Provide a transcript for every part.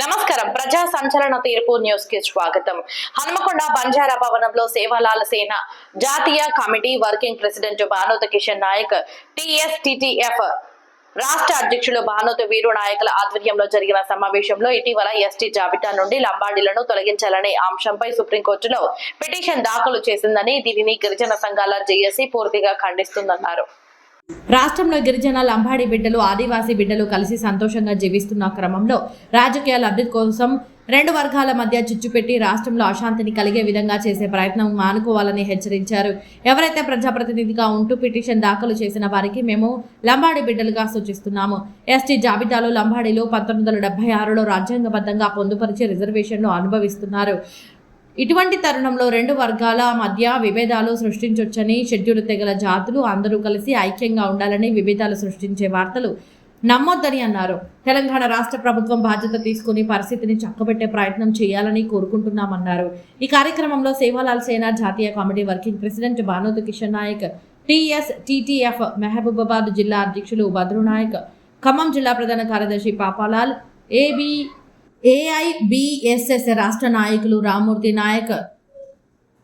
నమస్కారం. ప్రజా సంచలన తీర్పు న్యూస్కి స్వాగతం. హనుమకొండ బంజారా భవనంలో సేవాలాల సేన జాతీయ committee working president Banoth Kishan Nayak TSTTF రాష్ట్ర అధ్యక్షులు భానోత్ వీరు నాయకుల ఆధ్వర్యంలో జరిగిన సమావేశంలో ఇటీవల ఎస్టీ జాబితా నుండి లంబాడీలను తొలగించాలనే అంశంపై సుప్రీంకోర్టులో పిటిషన్ దాఖలు చేసిందని దీనిని గిరిజన సంఘాల జేఏసీ పూర్తిగా ఖండిస్తుందన్నారు. రాష్ట్రంలో గిరిజన లంబాడి బిడ్డలు ఆదివాసీ బిడ్డలు కలిసి సంతోషంగా జీవిస్తున్న క్రమంలో రాజకీయ లబ్ధి కోసం రెండు వర్గాల మధ్య చిచ్చుపెట్టి రాష్ట్రంలో అశాంతిని కలిగే విధంగా చేసే ప్రయత్నం మానుకోవాలని హెచ్చరించారు. ఎవరైతే ప్రజాప్రతినిధిగా ఉంటూ పిటిషన్ దాఖలు చేసిన వారికి మేము లంబాడి బిడ్డలుగా సూచిస్తున్నాము. ఎస్టీ జాబితాలో లంబాడీలు పంతొమ్మిది వందల డెబ్బై ఆరులో రాజ్యాంగబద్ధంగా పొందుపరిచే రిజర్వేషన్లు అనుభవిస్తున్నారు. ఇటువంటి తరుణంలో రెండు వర్గాల మధ్య విభేదాలు సృష్టించొచ్చని షెడ్యూల్ తెగల జాతులు అందరూ కలిసి ఐక్యంగా ఉండాలని విభేదాలు సృష్టించే వార్తలు నమ్మొద్దని అన్నారు. తెలంగాణ రాష్ట్ర ప్రభుత్వం బాధ్యత తీసుకుని పరిస్థితిని చక్కబెట్టే ప్రయత్నం చేయాలని కోరుకుంటున్నామన్నారు. ఈ కార్యక్రమంలో సేవాలాల్ సేన జాతీయ committee working president Banothu Kishan Nayak TS TTF Mahabubabad జిల్లా అధ్యక్షులు భద్రు నాయక్ ఖమ్మం జిల్లా ప్రధాన కార్యదర్శి పాపాలాల్ ఏబి ఏఐబిఎస్ఎస్ రాష్ట్ర నాయకులు రామూర్తి నాయక్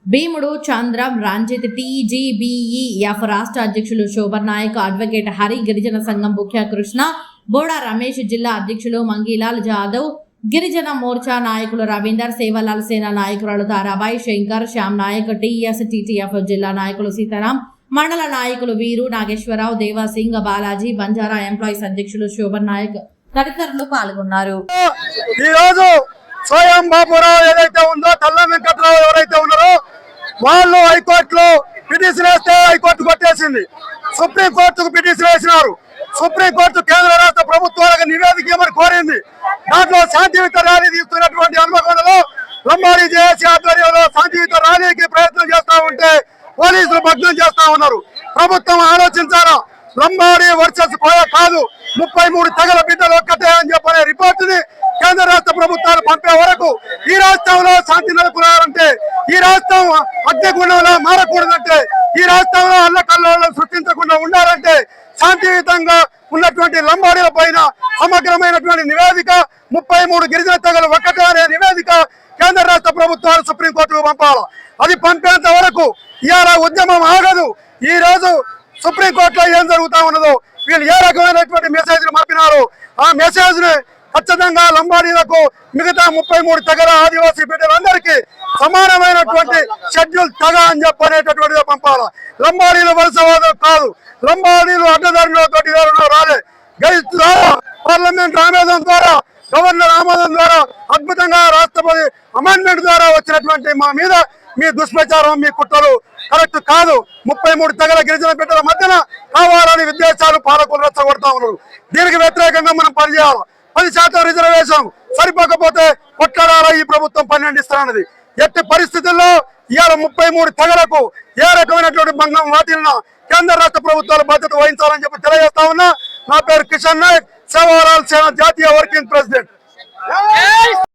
భీముడు చంద్రం రంజిత్ టీజీబీఈఎఫ్ e, రాష్ట్ర అధ్యక్షులు శోభన్ నాయక్ అడ్వకేట్ హరి గిరిజన సంఘం ముఖ్య కృష్ణ బోడా రమేష్ జిల్లా అధ్యక్షులు మంగీలాల్ జాదవ్ గిరిజన మోర్చా నాయకులు రవీందర్ సేవలాల్ సేన నాయకురాలు తారాబాయి శంకర్ శ్యామ్ నాయక్ టీఎస్ టీటీఎఫ్ జిల్లా నాయకులు సీతారాం మండల నాయకులు వీరు నాగేశ్వరరావు దేవాసింగ్ బాలాజీ బంజారా ఎంప్లాయీస్ అధ్యక్షులు శోభన్ నాయక్. తదితరులు పాల్గొన్నారు. ఈ రోజు స్వయం బాబురావు ఏదైతే ఉందో తల్ల వెంకట్రావు ఎవరైతే ఉన్నారో వాళ్ళు హైకోర్టులో పిటిషన్ వేస్తే హైకోర్టు కొట్టేసింది. సుప్రీం కోర్టుకు పిటిషన్ వేసినారు. సుప్రీం కోర్టు కేంద్ర రాష్ట్ర ప్రభుత్వాలకు నివేదిక ఇవ్వమని కోరింది. దాంట్లో శాంతియుత ర్యాలీ తీసుకున్నటువంటి హనుమకొండలో లంబాడి జేఏసీ ఆధ్వర్యంలో శాంతియుత ర్యాలీకి ప్రయత్నం చేస్తా ఉంటే పోలీసులు భగ్నం చేస్తా ఉన్నారు. ప్రభుత్వం ఆలోచించారా లంబాడి వర్సెస్ కోయ కాదు. ముప్పై మూడు తెగల బిడ్డలు ఒక్కటే అని చెప్పనే రిపోర్టుని కేంద్ర రాష్ట్ర ప్రభుత్వాలు పంపే వరకు ఈ రాష్ట్రంలో శాంతి నెలకొనాలంటే ఈ రాష్ట్రం అగ్నిగుండంలో మారకూడదంటే ఈ రాష్ట్రంలో అల్లకల్లో సృష్టించకుండా ఉండాలంటే శాంతియుతంగా ఉన్నటువంటి లంబాడీల పైన సమగ్రమైనటువంటి నివేదిక ముప్పై మూడు గిరిజన తెగలు ఒక్కటే అనే నివేదిక కేంద్ర రాష్ట్ర ప్రభుత్వాలు సుప్రీంకోర్టుకు పంపాలి. అది పంపేంత వరకు ఇవాళ ఉద్యమం ఆగదు. ఈ రోజు సుప్రీంకోర్టులో ఏం జరుగుతా ఉన్నదో వీళ్ళు ఏ రకమైనటువంటి మెసేజ్ పంపినారు ఆ మెసేజ్ని ఖచ్చితంగా లంబాడీలకు మిగతా ముప్పై మూడు తెగల ఆదివాసీ బిడ్డలందరికీ సమానమైనటువంటి షెడ్యూల్ తెగ అని చెప్పనేటటువంటిది పంపాలి? లంబాడీలు వలసవాదం కాదు. లంబాడీలు అడ్డదారిలో రాలే. గైడ్ ద్వారా పార్లమెంట్ ఆమోదం ద్వారా గవర్నర్ ఆమోదం ద్వారా అద్భుతంగా రాష్ట్రపతి అమెండ్మెంట్ ద్వారా వచ్చినటువంటి మా మీద మీ దుష్ప్రచారం మీ కుట్రలు కరెక్ట్ కాదు. ముప్పై మూడు తెగల గిరిజన బిడ్డల మధ్యన కావాలని విద్వేషాలు పాలకులు రెచ్చగొడతా ఉన్నారు. దీనికి వ్యతిరేకంగా మనం పనిచేయాలి. పది శాతం రిజర్వేషన్ సరిపోకపోతే కొట్లాడాలా ఈ ప్రభుత్వం పన్నెండు ఇస్తానన్నది. ఎట్టి పరిస్థితుల్లో ఇవాళ ముప్పై మూడు తెగలకు ఏ రకమైనటువంటి భంగం వాటిల్న కేంద్ర రాష్ట్ర ప్రభుత్వాలు బాధ్యత వహించాలని చెప్పి తెలియజేస్తా ఉన్నా. నా పేరు కిషన్ నాయక్ సేవారాల్ సేన జాతీయ వర్కింగ్ ప్రెసిడెంట్.